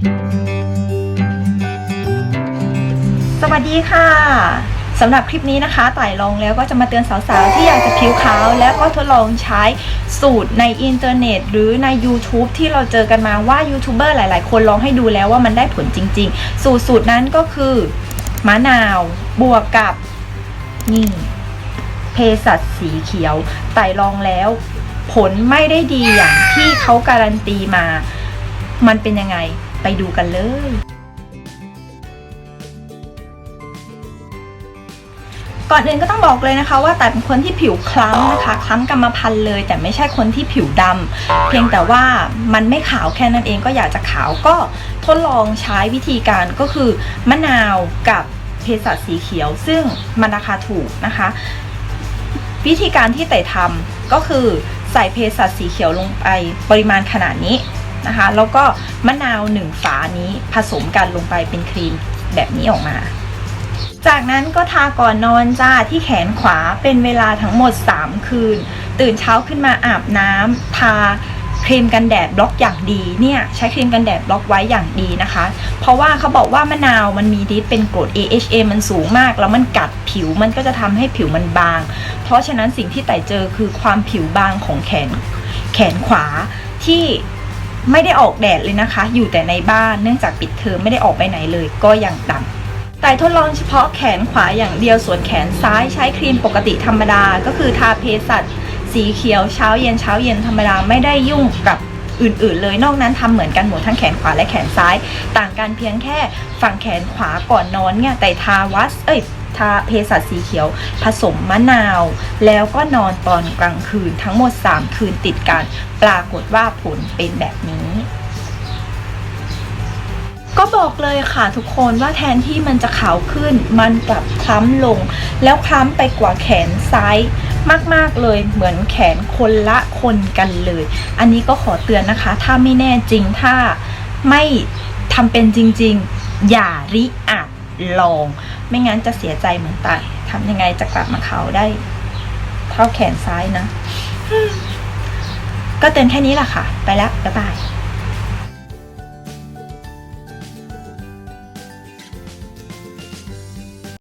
สวัสดีค่ะสำหรับคลิปนี้นะคะต่ายลองแล้วก็จะมาเตือนสาวๆ ที่อยากจะผิวขาว แล้วก็ทดลองใช้สูตรในอินเทอร์เน็ต หรือใน YouTube ที่เราเจอกันมาว่ายูทูบเบอร์หลายๆ คนลองให้ดูแล้วว่ามันได้ผลจริง ๆ สูตรสูตรนั้นก็คือมะนาวบวกกับนี่เภสัชสีเขียวไต่ลองแล้ว ผลไม่ได้ดีอย่างที่เขาการันตีมา มันเป็นยังไง ไปดูกันเลย ก่อนอื่นก็ต้องบอกเลยนะคะ ว่าแต่เป็นคนที่ผิวคล้ำนะคะคล้ำกรรมพันธุ์เลย แต่ไม่ใช่คนที่ผิวดำเพียงแต่ว่ามันไม่ขาวแค่นั้นเองก็อยากจะขาวก็ทดลองใช้วิธีการก็คือมะนาวกับเภสัชสีเขียว ซึ่งมันราคาถูกนะคะ วิธีการที่ไต่ทำก็คือใส่เภสัชสีเขียวลงไปปริมาณขนาดนี้ นะคะ แล้วก็มะนาวหนึ่งฝานี้ผสมกันลงไปเป็นครีมแบบนี้ออกมา จากนั้นก็ทาก่อนนอนจ้าที่แขนขวาเป็นเวลาทั้งหมด 3 คืน ตื่นเช้าขึ้นมาอาบน้ำทาครีมกันแดดบล็อกอย่างดีเนี่ยใช้ครีมกันแดดบล็อกไว้อย่างดีนะคะ เพราะว่าเขาบอกว่ามะนาวมันมีฤทธิ์เป็นกรด AHA มันสูงมาก แล้วมันกัดผิวมันก็จะทำให้ผิวมันบาง เพราะฉะนั้นสิ่งที่ไต่เจอคือความผิวบางของแขนแขนขวาที่ ไม่ได้ออกแดดเลยนะคะ อยู่แต่ในบ้านเนื่องจากปิดเทอมไม่ได้ออกไปไหนเลย ก็ยังดำแต่ทดลองเฉพาะแขนขวาอย่างเดียวส่วนแขนซ้ายใช้ครีมปกติธรรมดา ก็คือทาเภสัชสีเขียวเช้าเย็นเช้าเย็นธรรมดาไม่ได้ยุ่งกับอื่นๆ เลยนอกนั้นทำเหมือนกันหมดทั้งแขนขวาและแขนซ้าย ต่างกันเพียงแค่ฝั่งแขนขวาก่อนนอนเนี่ยแต่ทาวัสเอ้ย ทาเภสัชสีเขียว ผสมมะนาว แล้วก็นอนตอนกลางคืนทั้งหมด 3 คืนติดกัน ปรากฏว่าผลเป็นแบบนี้ก็บอกเลยค่ะทุกคนว่าแทนที่มันจะขาวขึ้น มันกลับคล้ำลง แล้วคล้ำไปกว่าแขนซ้ายมากๆเลยเหมือนแขนคนละคนกันเลย อันนี้ก็ขอเตือนนะคะ ถ้าไม่แน่จริงถ้าไม่ทำเป็นจริง ๆ อย่าริอาจ ลอง ไม่งั้นจะเสียใจเหมือนตายทำยังไงจะกลับมาเขาได้ เท่าแขนซ้ายนะ ก็เตือนแค่นี้แหละค่ะ ไปแล้วบ๊ายบาย